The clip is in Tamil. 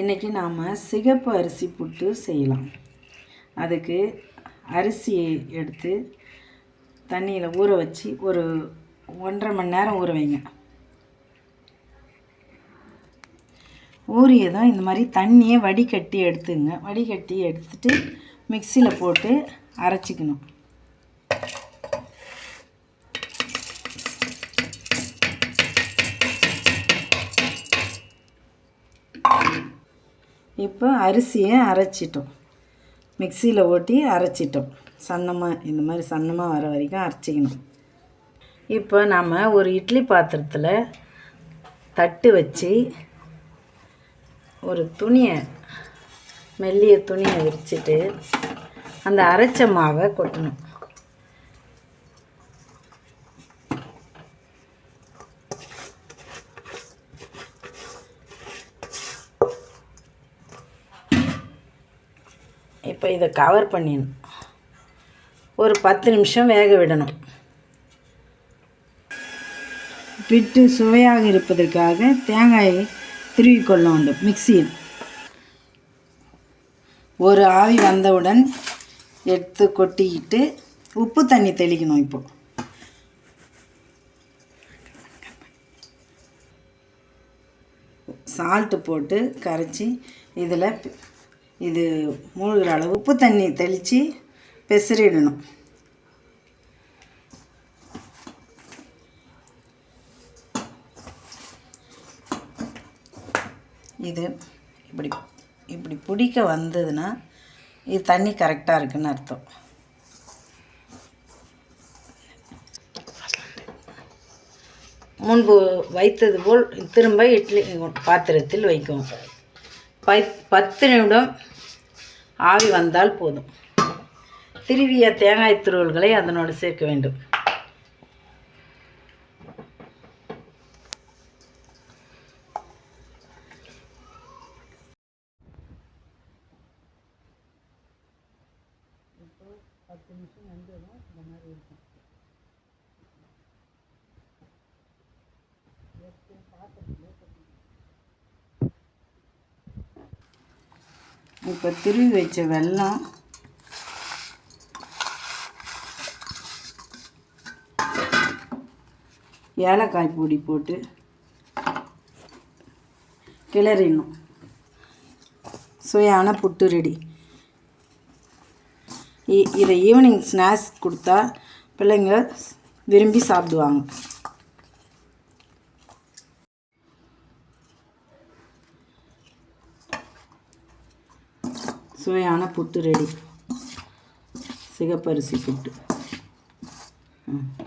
இன்றைக்கி நாம் சிகப்பு அரிசி புட்டு செய்யலாம். அதுக்கு அரிசியை எடுத்து தண்ணியில் ஊற வச்சு ஒரு ஒன்றரை மணி நேரம் ஊற வைங்க. ஊறியதும் இந்த மாதிரி தண்ணியை வடிகட்டி எடுத்துங்க. வடிகட்டி எடுத்துட்டு மிக்சியில் போட்டு அரைச்சிக்கணும். இப்போ அரிசியை அரைச்சிட்டோம். மிக்சியில் ஓட்டி அரைச்சிட்டோம். சன்னமாக இந்த மாதிரி சன்னமாக வர வரைக்கும் அரைச்சிக்கணும். இப்போ நாம் ஒரு இட்லி பாத்திரத்தில் தட்டு வச்சு ஒரு துணியை மெல்லிய துணியை விரிச்சிட்டு அந்த அரைச்ச மாவை கொட்டணும். இப்போ இதை கவர் பண்ணிடணும். ஒரு பத்து நிமிஷம் வேக விடணும். பிட்டு சுவையாக இருப்பதற்காக தேங்காயை திருவி கொள்ள வேண்டும். மிக்சியில். ஒரு ஆவி வந்தவுடன் எடுத்து கொட்டிக்கிட்டு உப்பு தண்ணி தெளிக்கணும் இப்போ. சால்ட்டு போட்டு கரைச்சி இதில் இது மூழ்கிற அளவு உப்பு தண்ணி தெளித்து பெசரிடணும். இது இப்படி இப்படி பிடிக்க வந்ததுன்னா இது தண்ணி கரெக்டாக இருக்குன்னு அர்த்தம். முன்பு வைத்தது போல் திரும்ப இட்லி பாத்திரத்தில் வைக்கும் பத்து நிமிடம் ஆவி வந்தால் போதும். திருவிய தேங்காய் துருவல்களை அதனோடு சேர்க்க வேண்டும். பத்து நிமிஷம் வந்து இந்த மாதிரி இருக்கும். இப்போ திருவி வச்ச வெல்லம். ஏலக்காய் பொடி போட்டு கிளறிடணும். சுவையான புட்டு ரெடி இதை ஈவினிங் ஸ்நாக்ஸ் கொடுத்தா பிள்ளைங்க விரும்பி சாப்பிடுவாங்க. சுவையான புட்டு ரெடி சிகப்பரிசி புட்டு. ம்.